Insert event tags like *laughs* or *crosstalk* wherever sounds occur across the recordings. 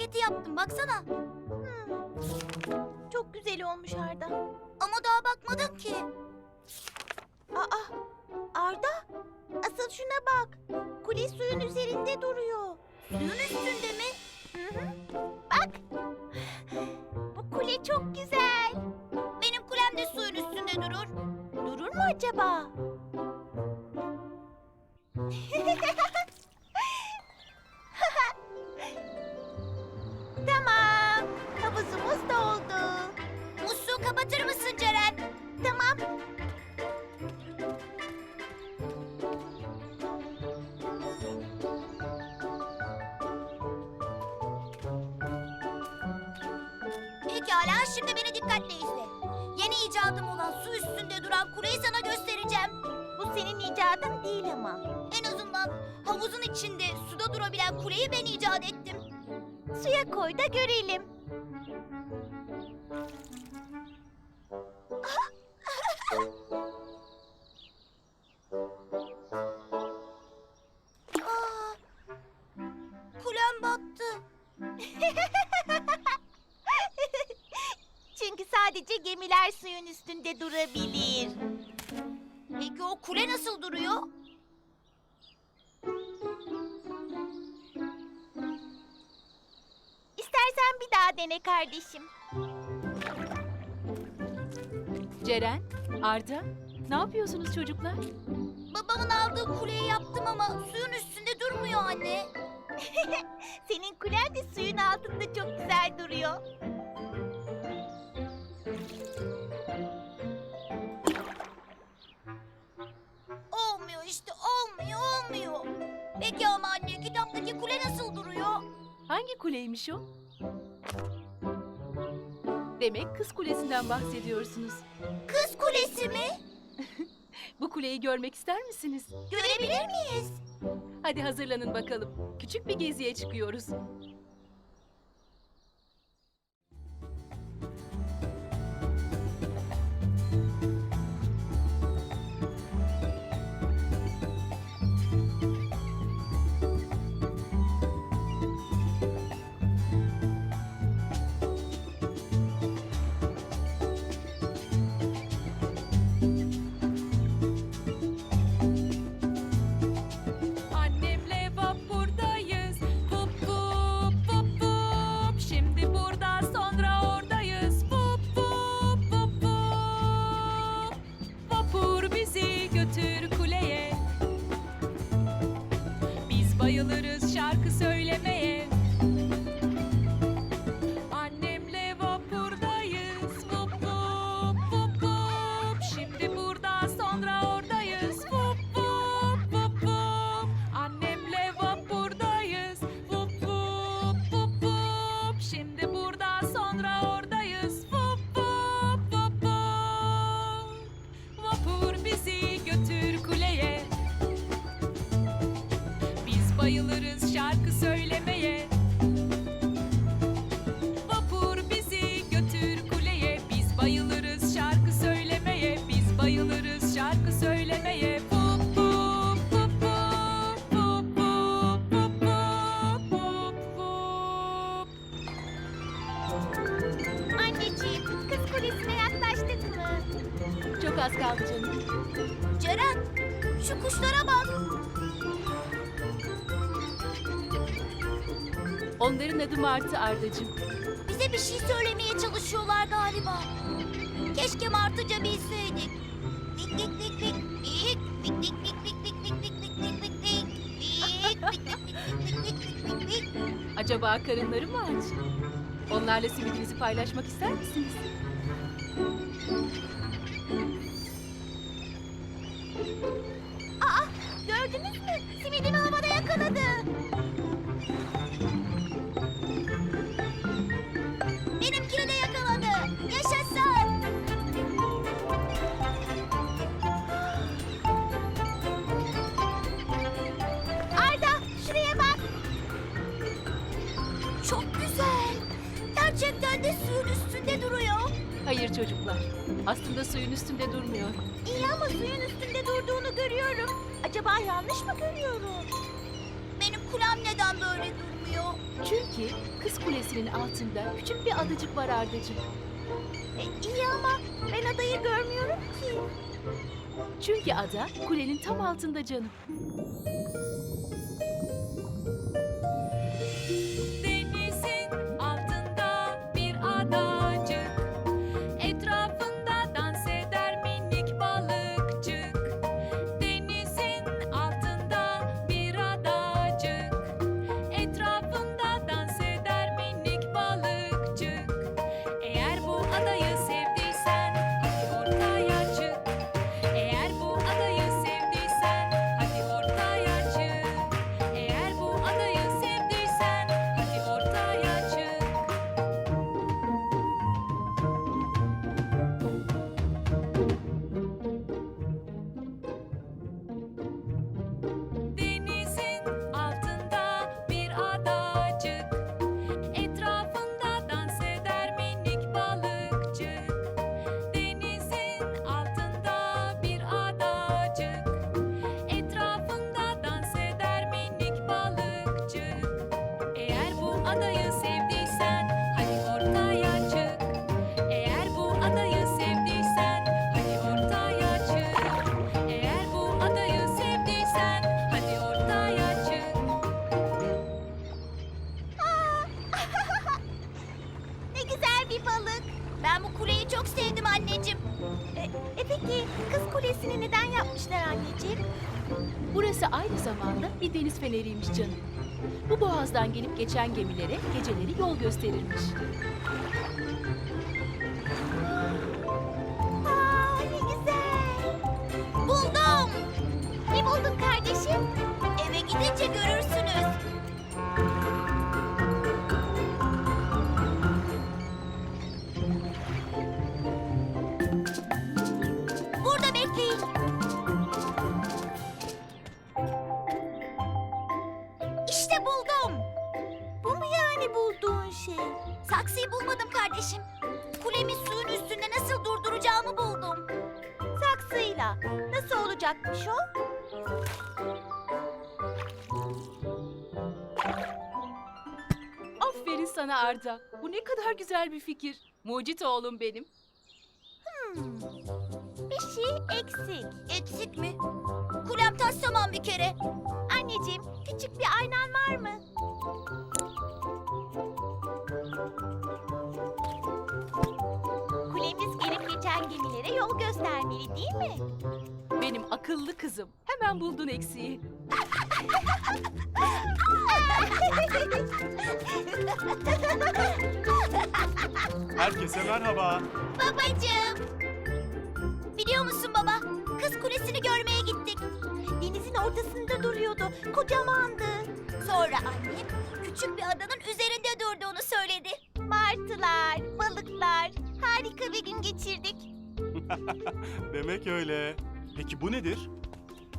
maketi yaptım baksana. Çok güzel olmuş Arda. Ama daha bakmadım ki. Aa, Arda, asıl şuna bak. Kule suyun üzerinde duruyor. Suyun üstünde mi? Hı hı. Bak, bu kule çok güzel. Benim kulem de suyun üstünde durur. Durur mu acaba? Pekala şimdi beni dikkatle izle. Yeni icadım olan su üstünde duran kuleyi sana göstereceğim. Bu senin icadın değil ama. En azından havuzun içinde suda durabilen kuleyi ben icat ettim. Suya koy da görelim. Gemiler suyun üstünde durabilir. Peki o kule nasıl duruyor? İstersen bir daha dene kardeşim. Ceren, Arda, ne yapıyorsunuz çocuklar? Babamın aldığı kuleyi yaptım ama suyun üstünde durmuyor anne. *laughs* Senin kulen de suyun altında çok güzel duruyor. Peki ama anne kitaptaki kule nasıl duruyor? Hangi kuleymiş o? Demek Kız Kulesi'nden bahsediyorsunuz. Kız kulesi mi? *laughs* Bu kuleyi görmek ister misiniz? Görebilir miyiz? Hadi hazırlanın bakalım. Küçük bir geziye çıkıyoruz. Az kaldı canım. Ceren şu kuşlara bak. Onların adı Martı Ardacığım. Bize bir şey söylemeye çalışıyorlar galiba. Keşke Martıca bilseydik. Dik dik dik dik. dik, dik dik dik dik dik dik dik dik dik dik dik. Dik, dik dik dik dik dik. Acaba karınları mı aç? Onlarla simidinizi paylaşmak ister misiniz? Aa, gördünüz mü? Simidimi havada yakaladı. Benimkini de yakaladı. Yaşasın. Arda, şuraya bak. Çok güzel. Gerçekten de suyun üstünde duruyor. Hayır çocuklar. Aslında suyun üstünde durmuyor. İyi ama suyun üstünde durduğunu görüyorum. Acaba yanlış mı görüyorum? Benim kulem neden böyle durmuyor? Çünkü Kız Kulesi'nin altında küçük bir adacık var Ardacığım. E, iyi ama ben adayı görmüyorum ki. Çünkü ada kulenin tam altında canım. Aynı zamanda bir deniz feneriymiş canım. Bu boğazdan gelip geçen gemilere geceleri yol gösterirmiş. Olacakmış o? Aferin sana Arda. Bu ne kadar güzel bir fikir. Mucit oğlum benim. Bir şey eksik. Eksik mi? Kulem tas tamam bir kere. Anneciğim, küçük bir aynan var mı? Kulemiz gelip geçen gemilere yol göstermeli değil mi? Akıllı kızım. Hemen buldun eksiği. Herkese merhaba. Babacığım. Biliyor musun baba? Kız kulesini görmeye gittik. Denizin ortasında duruyordu. Kocamandı. Sonra annem küçük bir adanın üzerinde durduğunu söyledi. Martılar, balıklar. Harika bir gün geçirdik. *laughs* Demek öyle. Peki bu nedir?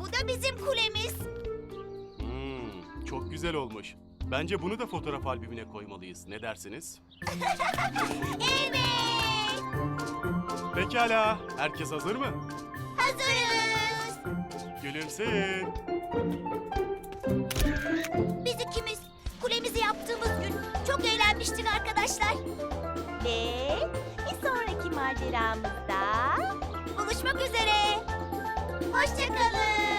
Bu da bizim kulemiz. Hmm, çok güzel olmuş. Bence bunu da fotoğraf albümüne koymalıyız. Ne dersiniz? *laughs* Evet. Pekala. Herkes hazır mı? Hazırız. Gülümseyin. Biz ikimiz kulemizi yaptığımız gün çok eğlenmiştik arkadaşlar. Ve bir sonraki maceramızda buluşmak üzere. Hoşçakalın.